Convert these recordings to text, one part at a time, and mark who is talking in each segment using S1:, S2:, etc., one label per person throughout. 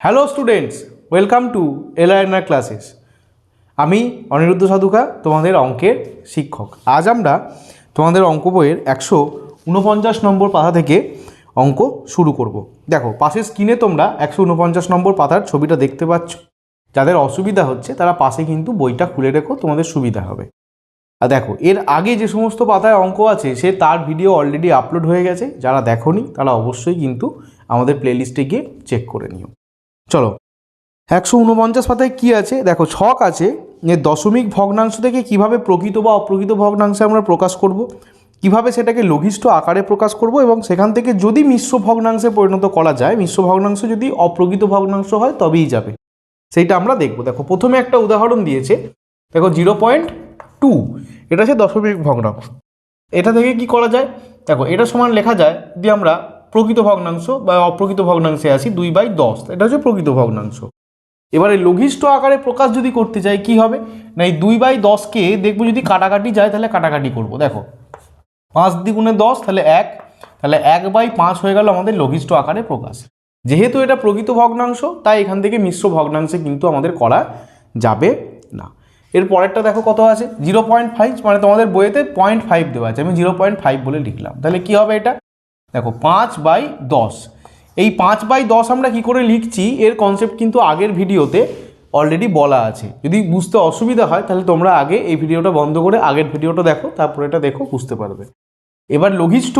S1: Hello students welcome to L I N R classes আমি অনিরুদ্ধ সাধুকা, তোমাদের অঙ্কের শিক্ষক। আজ আমরা তোমাদের অঙ্ক বইয়ের একশো উনপঞ্চাশ নম্বর পাতা থেকে অঙ্ক শুরু করব। দেখো পাশে স্ক্রিনে তোমরা একশো উনপঞ্চাশ নম্বর পাতার ছবিটা দেখতে পাচ্ছ। যাদের অসুবিধা হচ্ছে, তারা পাশে কিন্তু বইটা খুলে রেখো, তোমাদের সুবিধা হবে। আর দেখো, এর আগে যে সমস্ত পাতায় অঙ্ক আছে, সে তার ভিডিও অলরেডি আপলোড হয়ে গেছে। যারা দেখোনি, তারা অবশ্যই কিন্তু আমাদের প্লেলিস্টে গিয়ে চেক করে নিও। চলো। একশো উনপঞ্চাশ পাতায় কী আছে? দেখো, ছক আছে যে দশমিক ভগ্নাংশ থেকে কীভাবে প্রকৃত বা অপ্রকৃত ভগ্নাংশে আমরা প্রকাশ করব, কীভাবে সেটাকে লঘিষ্ঠ আকারে প্রকাশ করব এবং সেখান থেকে যদি মিশ্র ভগ্নাংশে পরিণত করা যায়, মিশ্র ভগ্নাংশ যদি অপ্রকৃত ভগ্নাংশ হয়, তবেই যাবে। সেইটা আমরা দেখব। দেখো, প্রথমে একটা উদাহরণ দিয়েছে। দেখো, জিরো পয়েন্ট টু, এটা হচ্ছে দশমিক ভগ্নাংশ। এটা থেকে কি করা যায়? দেখো, এটা সমান লেখা যায়, যদি আমরা প্রকৃত ভগ্নাংশ বা অপ্রকৃত ভগ্নাংশে আসি দুই বাই দশ। এটা হচ্ছে প্রকৃত ভগ্নাংশ। এবারে লঘিষ্ঠ আকারে প্রকাশ যদি করতে চাই, কি হবে? না, এই দুই বাই দশকে দেখব যদি কাটাকাটি যায়, তাহলে কাটাকাটি করব। দেখো, পাঁচ দ্বিগুণে দশ, তাহলে এক। তাহলে এক বাই পাঁচ হয়ে গেল আমাদের লঘিষ্ঠ আকারে প্রকাশ। যেহেতু এটা প্রকৃত ভগ্নাংশ, তাই এখান থেকে মিশ্র ভগ্নাংশে কিন্তু আমাদের করা যাবে না। এর পরেরটা দেখো কত আছে? জিরো পয়েন্ট ফাইভ মানে তোমাদের বইয়েতে পয়েন্ট ফাইভ দেওয়া আছে। আমি জিরো পয়েন্ট ফাইভ বলে লিখলাম। তাহলে কি হবে এটা? দেখো, পাঁচ বাই দশ। এই পাঁচ বাই দশ আমরা কি করে লিখছি? এর কনসেপ্ট কিন্তু আগের ভিডিওতে অলরেডি বলা আছে। যদি বুঝতে অসুবিধা হয়, তাহলে তোমরা আগে এই ভিডিওটা বন্ধ করে আগের ভিডিওটা দেখো, তারপর এটা দেখো, বুঝতে পারবে। এবার লঘিষ্ঠ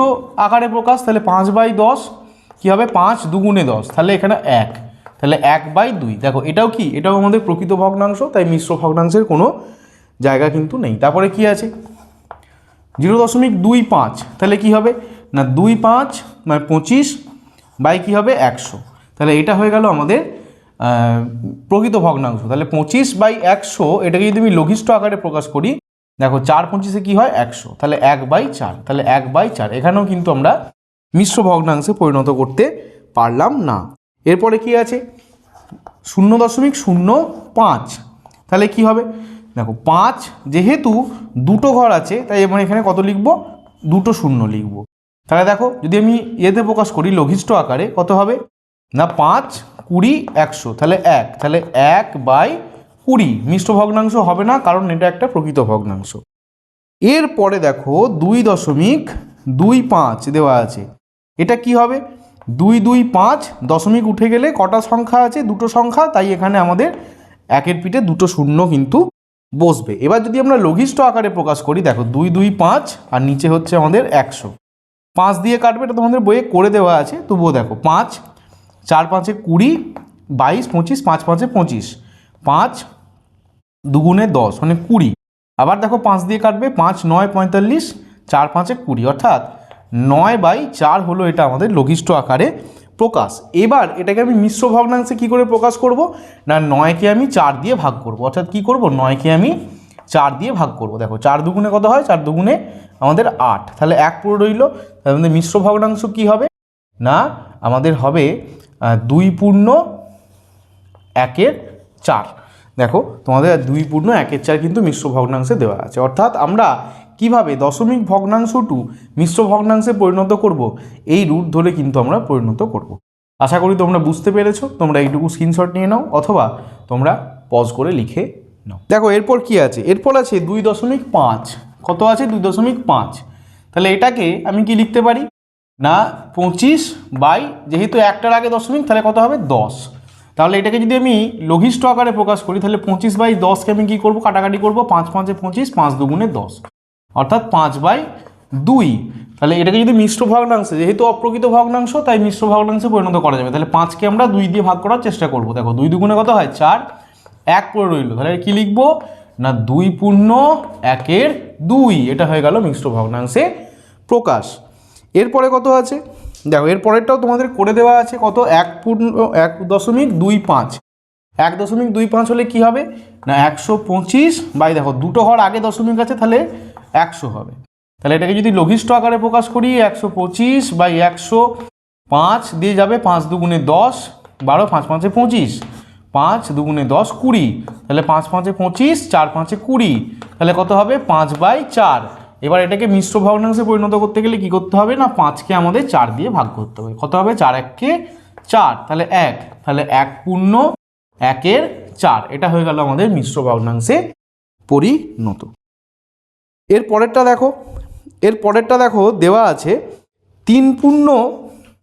S1: আকারে প্রকাশ, তাহলে পাঁচ বাই দশ, কী হবে? পাঁচ দুগুণে দশ, তাহলে এখানে এক। তাহলে এক বাই দুই। দেখো, এটাও কি? এটাও আমাদের প্রকৃত ভগ্নাংশ, তাই মিশ্র ভগ্নাংশের কোনো জায়গা কিন্তু নেই। তারপরে কি আছে? জিরো দশমিক দুই পাঁচ, তাহলে কি হবে? না দুই পাঁচ মানে পঁচিশ, বাই কী হবে একশো। তাহলে এটা হয়ে গেল আমাদের প্রকৃত ভগ্নাংশ। তাহলে পঁচিশ বাই একশো, এটাকে যদি আমি লঘিষ্ঠ আকারে প্রকাশ করি, দেখো চার পঁচিশে কী হয় একশো। তাহলে এক বাই চার, তাহলে এক বাই চার। এখানেও কিন্তু আমরা মিশ্র ভগ্নাংশে পরিণত করতে পারলাম না। এরপরে কি আছে? শূন্য দশমিক শূন্য পাঁচ। তাহলে কি হবে? দেখো পাঁচ, যেহেতু দুটো ঘর আছে, তাই আমরা এখানে কত লিখব? দুটো শূন্য লিখব। তাহলে দেখো, যদি আমি ইয়েতে প্রকাশ করি লঘিষ্ঠ আকারে, কত হবে? না, পাঁচ, কুড়ি, একশো। তাহলে এক। তাহলে এক বাই কুড়ি। মিষ্ট ভগ্নাংশ হবে না, কারণ এটা একটা প্রকৃত ভগ্নাংশ। এরপরে দেখো, দুই দশমিক দুই পাঁচ দেওয়া আছে। এটা কি হবে? দুই দুই পাঁচ দশমিক উঠে গেলে কটা সংখ্যা আছে? দুটো সংখ্যা, তাই এখানে আমাদের একের পিঠে দুটো শূন্য কিন্তু বসবে। এবার যদি আমরা লঘিষ্ঠ আকারে প্রকাশ করি, দেখো, দুই দুই পাঁচ, আর নিচে হচ্ছে আমাদের একশো। পাঁচ দিয়ে কাটবে, এটা তোমাদের বইয়ে করে দেওয়া আছে। তবুও দেখো, পাঁচ, চার পাঁচে কুড়ি, বাইশ, পঁচিশ, পাঁচ পাঁচে পঁচিশ, পাঁচ দুগুণে দশ মানে কুড়ি। আবার দেখো, পাঁচ দিয়ে কাটবে, পাঁচ, নয়, পঁয়তাল্লিশ, চার পাঁচে কুড়ি, অর্থাৎ নয় বাই চার হলো এটা আমাদের লঘিষ্ঠ আকারে প্রকাশ। এবার এটাকে আমি মিশ্র ভগ্নাংশে কি করে প্রকাশ করব? না, নয়কে আমি চার দিয়ে ভাগ করব। অর্থাৎ কি করব? নয়কে আমি চার দিয়ে ভাগ করব। দেখো, চার দুগুণে কত হয়? চার দুগুণে আমাদের আট। তাহলে এক পুরো রইল। তাহলে আমাদের মিশ্র ভগ্নাংশ কি হবে? না, আমাদের হবে দুই পূর্ণ একের চার। দেখো, তোমাদের দুই পূর্ণ একের চার কিন্তু মিশ্র ভগ্নাংশে দেওয়া আছে। অর্থাৎ আমরা কীভাবে দশমিক ভগ্নাংশ টু মিশ্র ভগ্নাংশে পরিণত করব? এই রুট ধরে কিন্তু আমরা পরিণত করব। আশা করি তোমরা বুঝতে পেরেছ। তোমরা এইটুকু স্ক্রিনশট নিয়ে নাও, অথবা তোমরা পজ করে লিখে নাও। দেখো, এরপর কি আছে? এরপর আছে দুই দশমিক পাঁচ। কত আছে? দুই দশমিক পাঁচ। তাহলে এটাকে আমি কি লিখতে পারি? না, পঁচিশ বাই, যেহেতু একটার আগে দশমিক, তাহলে কত হবে? দশ। তাহলে এটাকে যদি আমি লঘিষ্ঠ আকারে প্রকাশ করি, তাহলে পঁচিশ বাই দশকে আমি কী করব? কাটাকাটি করব? পাঁচ পাঁচে পঁচিশ, পাঁচ দুগুণে দশ। অর্থাৎ পাঁচ বাই দুই। তাহলে এটাকে যদি মিশ্র ভগ্নাংশে, যেহেতু অপ্রকৃত ভগ্নাংশ, তাই মিশ্র ভগ্নাংশে পরিণত করা যাবে। তাহলে পাঁচকে আমরা দুই দিয়ে ভাগ করার চেষ্টা করব। দেখো, দুই দুগুণে কত হয়? চার। এক পড়ে রইল। তাহলে কি লিখব? না দুই পূর্ণ, একের দুই। এটা হয়ে গেল মিশ্র ভগ্নাংশে প্রকাশ। এরপরে কত আছে? দেখো এর পরেরটাও তোমাদের করে দেওয়া আছে কত? এক পূর্ণ, এক দশমিক দুই পাঁচ। এক দশমিক দুই পাঁচ হলে কি হবে? না, একশো পঁচিশ বাই, দেখো, দুটো ঘর আগে দশমিক আছে, তাহলে একশো হবে। তাহলে এটাকে যদি লঘিষ্ঠ আকারে প্রকাশ করি, একশো পঁচিশ বাই একশো পাঁচ দিয়ে যাবে পাঁচ দুগুণে দশ, বারো, পাঁচ পাঁচে পঁচিশ। পাঁচ দুগুণে দশ কুড়ি, তাহলে পাঁচ পাঁচে পঁচিশ, চার পাঁচে কুড়ি, তাহলে কত হবে? পাঁচ বাই চার। এবার এটাকে মিশ্র ভগ্নাংশে পরিণত করতে গেলে কি করতে হবে? না, পাঁচকে আমাদের চার দিয়ে ভাগ করতে হবে। কত হবে? চার এককে চার, তাহলে এক। তাহলে এক পূর্ণ একের চার। এটা হয়ে গেল আমাদের মিশ্র ভগ্নাংশে পরিণত। এর পরেরটা দেখো, এর পরেরটা দেখো দেওয়া আছে তিন পূর্ণ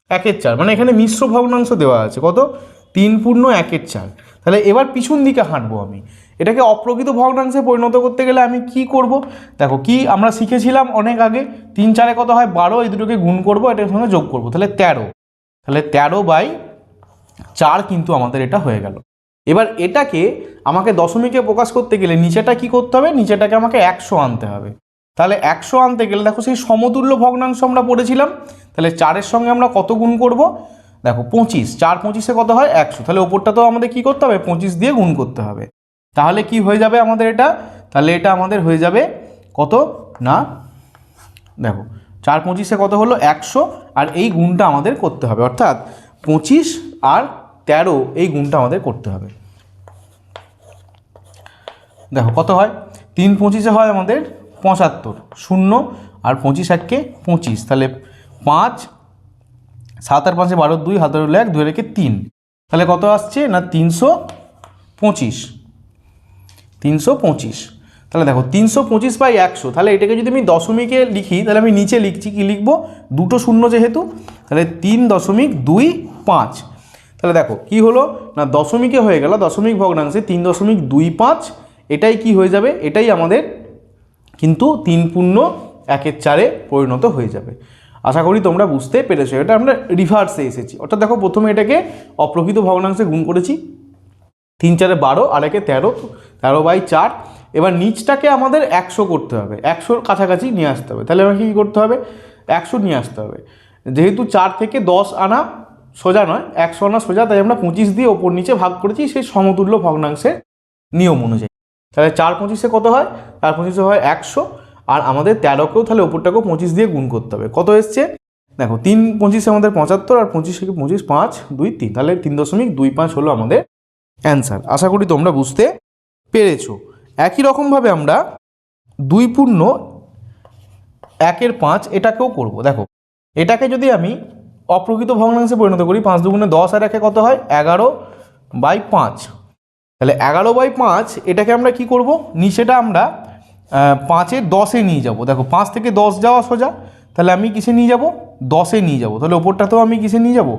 S1: একের চার। মানে এখানে মিশ্র ভগ্নাংশ দেওয়া আছে। কত? তিন পূর্ণ, একের চার। তাহলে এবার পিছন দিকে হাঁটবো আমি। এটাকে অপ্রকৃত ভগ্নাংশে পরিণত করতে গেলে আমি কি করব? দেখো, কি আমরা শিখেছিলাম অনেক আগে, তিন চারে কত হয়? বারো, এই দুটোকে গুণ করব, এটার সঙ্গে যোগ করব। তাহলে তেরো। তাহলে তেরো বাই চার কিন্তু আমাদের এটা হয়ে গেল। এবার এটাকে আমাকে দশমিকে প্রকাশ করতে গেলে নিচেটা কি করতে হবে? নিচেটাকে আমাকে একশো আনতে হবে। তাহলে একশো আনতে গেলে দেখো সেই সমতুল্য ভগ্নাংশ আমরা পড়েছিলাম। তাহলে চারের সঙ্গে আমরা কত গুণ করব? দেখো, পঁচিশ, চার পঁচিশে কত হয়? একশো। তাহলে ওপরটা তো আমাদের কি করতে হবে? পঁচিশ দিয়ে গুণ করতে হবে। তাহলে কি হয়ে যাবে আমাদের এটা? তাহলে এটা আমাদের হয়ে যাবে কত? না, দেখো, চার পঁচিশে কত হলো? একশো। আর এই গুণটা আমাদের করতে হবে। অর্থাৎ পঁচিশ আর তেরো, এই গুণটা আমাদের করতে হবে। দেখো, কত হয়? তিন পঁচিশে হয় আমাদের পঁচাত্তর, শূন্য আর পঁচিশ এককে পঁচিশ। তাহলে পাঁচ সাত আর পাঁচে বারো দুই, হাতের হলো এক, দুই রেখে তিন। তাহলে কত আসছে? না, তিনশো পঁচিশ। তিনশো পঁচিশ। তাহলে দেখো, তিনশো পঁচিশ বাই একশো। তাহলে এটাকে যদি আমি দশমিকে লিখি, তাহলে আমি নিচে লিখছি, কি লিখব? দুটো শূন্য যেহেতু, তাহলে তিন দশমিক দুই পাঁচ। তাহলে দেখো, কি হলো? না, দশমিকে হয়ে গেল, দশমিক ভগ্নাংশে তিন দশমিক দুই পাঁচ। এটাই কি হয়ে যাবে? এটাই আমাদের কিন্তু তিন পূর্ণ একের চারে পরিণত হয়ে যাবে। আশা করি তোমরা বুঝতে পেরেছ, এটা আমরা রিভার্সে এসেছি। অর্থাৎ দেখো, প্রথমে এটাকে অপ্রকৃত ভগ্নাংশে গুণ করেছি। তিন চারে বারো, আর একে তেরো তেরো বাই চার। এবার নিচটাকে আমাদের একশো করতে হবে। একশোর কাছাকাছি নিয়ে আসতে হবে। তাহলে আমাকে কী করতে হবে? একশো নিয়ে আসতে হবে। যেহেতু চার থেকে দশ আনা সোজা নয়, একশো আনা সোজা, তাই আমরা পঁচিশ দিয়ে ওপর নিচে ভাগ করেছি সেই সমতুল্য ভগ্নাংশের নিয়ম অনুযায়ী। তাহলে চার পঁচিশে কত হয়? চার পঁচিশে হয় একশো। আর আমাদের তেরোকেও তাহলে ওপরটাকেও পঁচিশ দিয়ে গুণ করতে হবে। কত এসছে? দেখো, তিন পঁচিশে আমাদের পঁচাত্তর আর পঁচিশ থেকে পঁচিশ? পাঁচ, দুই, তিন। তাহলে তিন দশমিক দুই পাঁচ হলো আমাদের অ্যান্সার। আশা করি তোমরা বুঝতে পেরেছ। একই রকমভাবে আমরা দুই পূর্ণ একের পাঁচ এটাকেও করব। দেখো, এটাকে যদি আমি অপ্রকৃত ভগ্নাংশে পরিণত করি, পাঁচ দুগুণে দশ আর একে কত হয়? এগারো বাই পাঁচ। তাহলে এগারো বাই পাঁচ, এটাকে আমরা কি করব? নিচেটা আমরা পাঁচের দশে নিয়ে যাব। দেখো, পাঁচ থেকে দশ যাওয়া সোজা, তাহলে আমি কিসে নিয়ে যাব? দশে নিয়ে যাব। তাহলে ওপরটাতেও আমি কিসে নিয়ে যাব?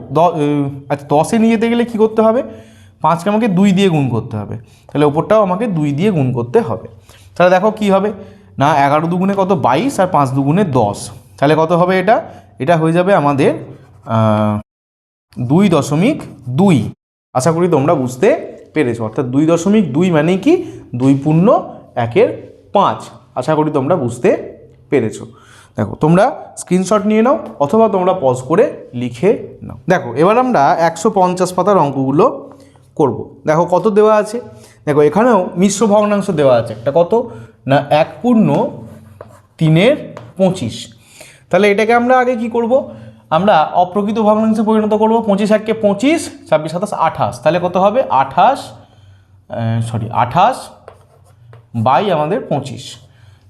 S1: আচ্ছা দশে নিয়ে যেতে গেলে কী করতে হবে? পাঁচকে আমাকে দুই দিয়ে গুণ করতে হবে। তাহলে ওপরটাও আমাকে দুই দিয়ে গুণ করতে হবে। তাহলে দেখো কি হবে? না, এগারো দুগুণে কত? বাইশ, আর পাঁচ দুগুণে দশ। তাহলে কত হবে এটা? এটা হয়ে যাবে আমাদের দুই দশমিক দুই। আশা করি তোমরা বুঝতে পেরেছ। অর্থাৎ দুই দশমিক দুই মানে কি? দুই পূর্ণ একের পাঁচ। আশা করি তোমরা বুঝতে পেরেছ। দেখো, তোমরা স্ক্রিনশট নিয়ে নাও অথবা তোমরা পজ করে লিখে নাও। দেখো, এবার আমরা একশো পঞ্চাশ পাতার অঙ্কগুলো করব। দেখো, কত দেওয়া আছে? দেখো, এখানেও মিশ্র ভগ্নাংশ দেওয়া আছে। একটা কত? না, এক পূর্ণ তিনের পঁচিশ। তাহলে এটাকে আমরা আগে কি করব? আমরা অপ্রকৃত ভগ্নাংশে পরিণত করব পঁচিশ এককে পঁচিশ, ছাব্বিশ সাতাশ আঠাশ। তাহলে কত হবে? আঠাশ সরি আঠাশ বাই আমাদের পঁচিশ।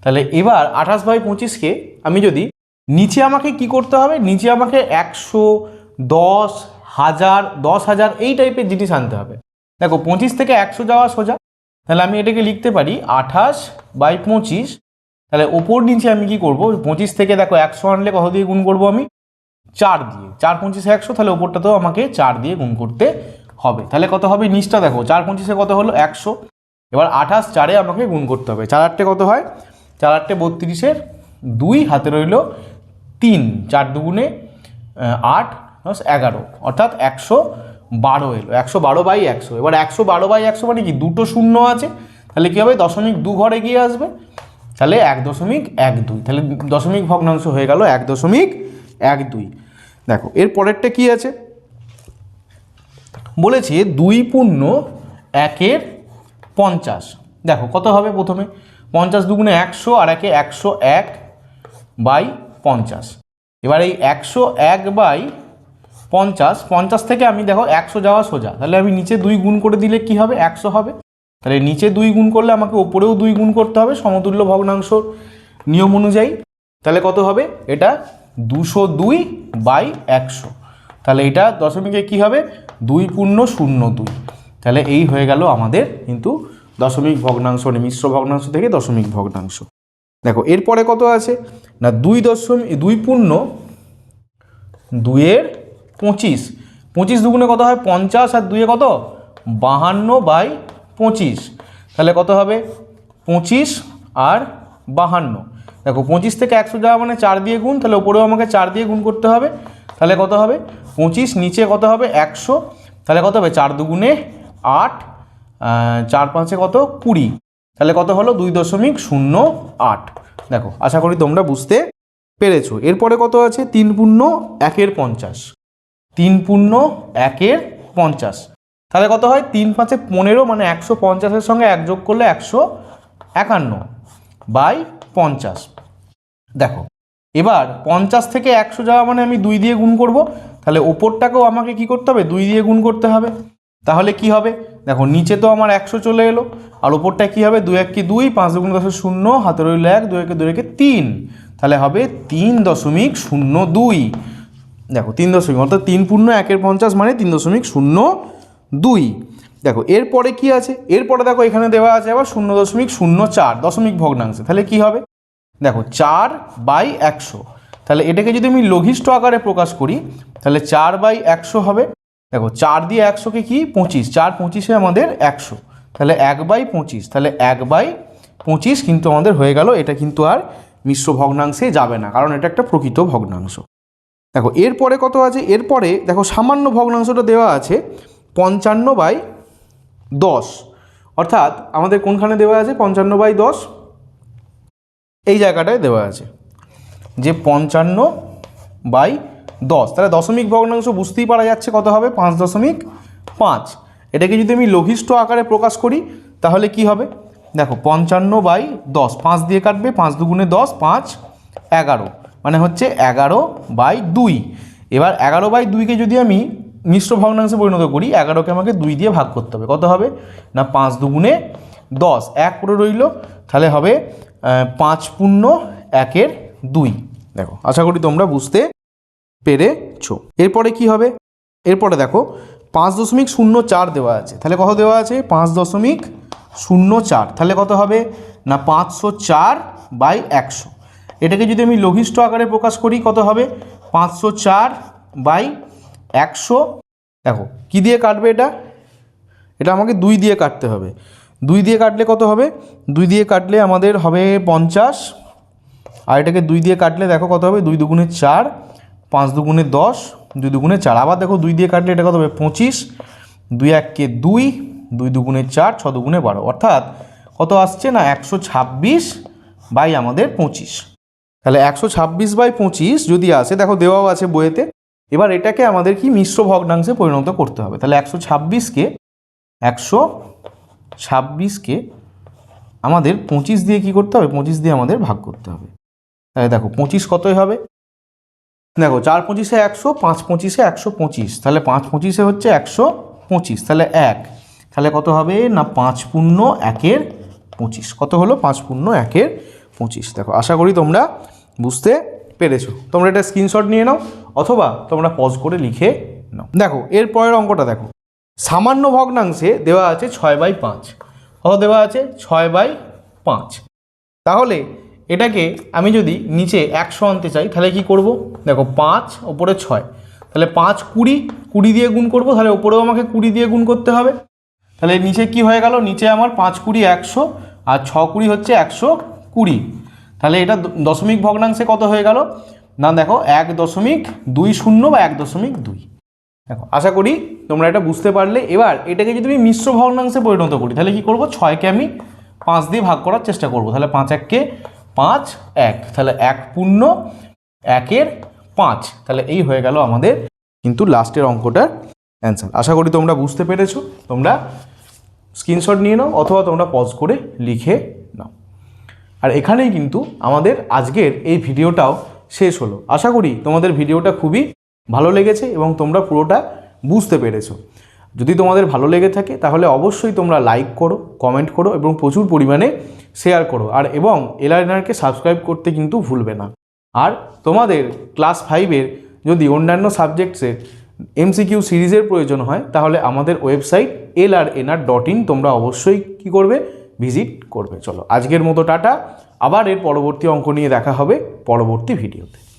S1: তাহলে এবার আঠাশ বাই পঁচিশকে আমি যদি নিচে আমাকে কি করতে হবে? নিচে আমাকে একশো দশ হাজার দশ হাজার এই টাইপের জিনিস আনতে হবে। দেখো পঁচিশ থেকে একশো যাওয়া সোজা। তাহলে আমি এটাকে লিখতে পারি আঠাশ বাই পঁচিশ। তাহলে ওপর নিচে আমি কি করব? পঁচিশ থেকে দেখো একশো আনলে কত দিয়ে গুণ করব আমি? চার দিয়ে। চার পঁচিশে একশো, তাহলে ওপরটাতেও আমাকে চার দিয়ে গুণ করতে হবে। তাহলে কত হবে? নিচটা দেখো, চার পঁচিশে কত হলো? একশো। এবার আঠাশ চারে আমাকে গুণ করতে হবে। চার আটটে কত হয়? চার আটটে বত্রিশের দুই হাতে রইল তিন। চার দুগুণে আট এগারো। অর্থাৎ একশো বারো এলো। একশো বারো বাই একশো। এবার একশো বারো বাই একশো মানে কি? দুটো শূন্য আছে। তাহলে কী হবে? দশমিক দু ঘরে গিয়ে আসবে। তাহলে এক দশমিক এক দুই। তাহলে দশমিক ভগ্নাংশ হয়ে গেল এক দশমিক এক দুই। দেখো, এর পরেরটা কি আছে? বলেছে দুই পূর্ণ একের পঞ্চাশ। দেখো, কত হবে প্রথমে? পঞ্চাশ দুগুণে একশো আর একে একশো এক বাই পঞ্চাশ। এবার এই একশো এক বাই পঞ্চাশ পঞ্চাশ থেকে আমি দেখো একশো যাওয়া সোজা। তাহলে আমি নিচে দুই গুণ করে দিলে কি হবে? একশো হবে। তাহলে নিচে দুই গুণ করলে আমাকে ওপরেও দুই গুণ করতে হবে সমতুল্য ভগ্নাংশ নিয়ম অনুযায়ী। তাহলে কত হবে? এটা দুশো দুই বাই একশো। তাহলে এটা দশমিকে কি হবে? দুই পূর্ণ শূন্য দুই। তাহলে এই হয়ে গেল আমাদের কিন্তু দশমিক ভগ্নাংশ মানে মিশ্র ভগ্নাংশ থেকে দশমিক ভগ্নাংশ। দেখো, এরপরে কত আছে? না, দুই দশমিক দুই পূর্ণ দুইয়ের পঁচিশ। পঁচিশ দুগুণে কত হয়? পঞ্চাশ, আর দুয়ে কত? বাহান্ন বাই পঁচিশ। তাহলে কত হবে? পঁচিশ আর বাহান্ন। দেখো, পঁচিশ থেকে একশো যাওয়া মানে চার দিয়ে গুণ, তাহলে ওপরেও আমাকে চার দিয়ে গুণ করতে হবে। তাহলে কত হবে? পঁচিশ, নিচে কত হবে? একশো। তাহলে কত হবে? চার দুগুণে আট চার পাঁচে কত? কুড়ি। তাহলে কত হলো? দুই দশমিক শূন্য আট। দেখো, আশা করি তোমরা বুঝতে পেরেছ। এরপরে কত আছে? তিন পূর্ণ একের পঞ্চাশ। তিন পূর্ণ একের পঞ্চাশ। তাহলে কত হয়? তিন পাঁচে পনেরো মানে একশো পঞ্চাশের সঙ্গে এক যোগ করলে একশো একান্ন বাই পঞ্চাশ। দেখো, এবার পঞ্চাশ থেকে একশো যাওয়া মানে আমি দুই দিয়ে গুণ করব। তাহলে ওপরটাকেও আমাকে কি করতে হবে? দুই দিয়ে গুণ করতে হবে। তাহলে কি হবে? দেখো, নিচে তো আমার একশো চলে এলো, আর ওপরটা কি হবে? দুই এক কি দুই, পাঁচ দুগুণ দশ শূন্য, হাতে রইল এক, দুই একে দুই একে তিন। তাহলে হবে তিন দশমিক শূন্য দুই। দেখো, তিন দশমিক, অর্থাৎ তিন পূর্ণ একের পঞ্চাশ মানে তিন দশমিক শূন্য দুই। দেখো, এরপরে কি আছে? এরপরে দেখো, এখানে দেওয়া আছে আবার শূন্য দশমিক শূন্য চার, দশমিক ভগ্নাংশে। তাহলে কি হবে? দেখো, চার বাই একশো। তাহলে এটাকে যদি আমি লঘিষ্ঠ আকারে প্রকাশ করি, তাহলে চার বাই একশো হবে। দেখো চার দিয়ে একশোকে কি? পঁচিশ। চার পঁচিশে আমাদের একশো। তাহলে এক বাই পঁচিশ। তাহলে এক বাই পঁচিশ কিন্তু আমাদের হয়ে গেল, এটা কিন্তু আর মিশ্র ভগ্নাংশে যাবে না, কারণ এটা একটা প্রকৃত ভগ্নাংশ। দেখো, এরপরে কত আছে? এরপরে দেখো সামান্য ভগ্নাংশটা দেওয়া আছে পঞ্চান্ন বাই দশ। অর্থাৎ আমাদের কোনখানে দেওয়া আছে? পঞ্চান্ন বাই দশ। এই জায়গাটায় দেওয়া আছে। যে পঞ্চান্ন বাই দশ। তাহলে দশমিক ভগ্নাংশ বুঝতেই পারা যাচ্ছে কত হবে? পাঁচ দশমিক পাঁচ। এটাকে যদি আমি লঘিষ্ঠ আকারে প্রকাশ করি, তাহলে কি হবে? দেখো, পঞ্চান্ন বাই দশ। পাঁচ দিয়ে কাটবে, পাঁচ দুগুণে দশ, পাঁচ এগারো। মানে হচ্ছে এগারো বাই দুই। এবার এগারো বাই দুইকে যদি আমি মিশ্র ভগ্নাংশে পরিণত করি, এগারোকে আমাকে দুই দিয়ে ভাগ করতে হবে। কত হবে? না, পাঁচ দুগুণে দশ। এক করে রইল, তাহলে হবে পাঁচ পূর্ণ একের দুই। দেখো, আশা করি তোমরা বুঝতে পেরেছ। এরপরে কি হবে? এরপরে দেখো, পাঁচ দশমিক শূন্য চার দেওয়া আছে। তাহলে কত দেওয়া আছে? পাঁচ দশমিক শূন্য চার। তাহলে কত হবে? না, পাঁচশো চার বাই একশো। এটাকে যদি আমি লঘিষ্ঠ আকারে প্রকাশ করি, কত হবে? পাঁচশো চার বাই একশো। দেখো, কী দিয়ে কাটবে এটা? এটা আমাকে দুই দিয়ে কাটতে হবে। দুই দিয়ে কাটলে কত হবে? দুই দিয়ে কাটলে আমাদের হবে পঞ্চাশ। আর এটাকে দুই দিয়ে কাটলে দেখো কত হবে? দুই দুগুণে চার। পাঁচ দুগুণে দশ, দুই দুগুণে চার। আবার দেখো দুই দিয়ে কাটলে এটা কত হবে? পঁচিশ। দুই এককে দুই দুই দুগুণে চার, ছ দুগুণে বারো। অর্থাৎ কত আসছে না? একশো ছাব্বিশ বাই আমাদের পঁচিশ। তাহলে একশো ছাব্বিশ বাই পঁচিশ যদি আসে, দেখো দেওয়াও আছে বইয়েতে, এবার এটাকে আমাদের কি মিশ্র ভগ্নাংশে পরিণত করতে হবে? তাহলে একশো ছাব্বিশকে একশো ছাব্বিশকে আমাদের পঁচিশ দিয়ে কি করতে হবে? পঁচিশ দিয়ে আমাদের ভাগ করতে হবে। তাহলে দেখো পঁচিশ কতই হবে? দেখো, চার পঁচিশে একশো, পাঁচ পঁচিশে একশো পঁচিশ। তাহলে পাঁচ পঁচিশে হচ্ছে একশো পঁচিশ। তাহলে এক। তাহলে কত হবে? না, পাঁচ পূর্ণ একের পঁচিশ। কত হলো? পাঁচ পূর্ণ একের পঁচিশ। দেখো, আশা করি তোমরা বুঝতে পেরেছ। তোমরা এটা স্ক্রিনশট নিয়ে নাও, অথবা তোমরা পজ করে লিখে নাও। দেখো, এর পরের অঙ্কটা দেখো। সামান্য ভগ্নাংশে দেওয়া আছে ছয় বাই পাঁচ। কত দেওয়া আছে? ছয় বাই পাঁচ। তাহলে এটাকে আমি যদি নিচে একশো আনতে চাই, তাহলে কি করব? দেখো, পাঁচ, ওপরে ছয়। তাহলে পাঁচ কুড়ি কুড়ি দিয়ে গুণ করব, তাহলে ওপরেও আমাকে কুড়ি দিয়ে গুণ করতে হবে। তাহলে নিচে কি হয়ে গেল? নিচে আমার পাঁচ কুড়ি একশো, আর ছ কুড়ি হচ্ছে একশো কুড়ি। তাহলে এটা দশমিক ভগ্নাংশে কত হয়ে গেল? না, দেখো, এক দশমিক দুই শূন্য বা এক দশমিক দুই। দেখো, আশা করি তোমরা এটা বুঝতে পারলে। এবার এটাকে যদি আমি মিশ্র ভগ্নাংশে পরিণত করি, তাহলে কি করব? ছয়কে আমি পাঁচ দিয়ে ভাগ করার চেষ্টা করব। তাহলে পাঁচ এককে পাঁচ, এক। তাহলে এক পূর্ণ, একের পাঁচ। তাহলে এই হয়ে গেল আমাদের কিন্তু লাস্টের অঙ্কটার অ্যান্সার আশা করি তোমরা বুঝতে পেরেছ। তোমরা স্ক্রিনশট নিয়ে নাও অথবা তোমরা পজ করে লিখে নাও। আর এখানেই কিন্তু আমাদের আজকের এই ভিডিওটাও শেষ হলো। আশা করি তোমাদের ভিডিওটা খুবই ভালো লেগেছে এবং তোমরা পুরোটা বুঝতে পেরেছ। যদি তোমাদের ভালো লেগে থাকে, তাহলে অবশ্যই তোমরা লাইক করো কমেন্ট করো এবং প্রচুর পরিমাণে শেয়ার করো। আর এবং এলআরএনআরকে সাবস্ক্রাইব করতে কিন্তু ভুলবে না। আর তোমাদের ক্লাস ফাইভের যদি অন্যান্য সাবজেক্টসের এমসিকিউ সিরিজের প্রয়োজন হয়, তাহলে আমাদের website L R N R dot in তোমরা অবশ্যই কী করবে? ভিজিট করবে। চলো, আজকের মতো টাটা। আবার এর পরবর্তী অঙ্ক নিয়ে দেখা হবে পরবর্তী ভিডিওতে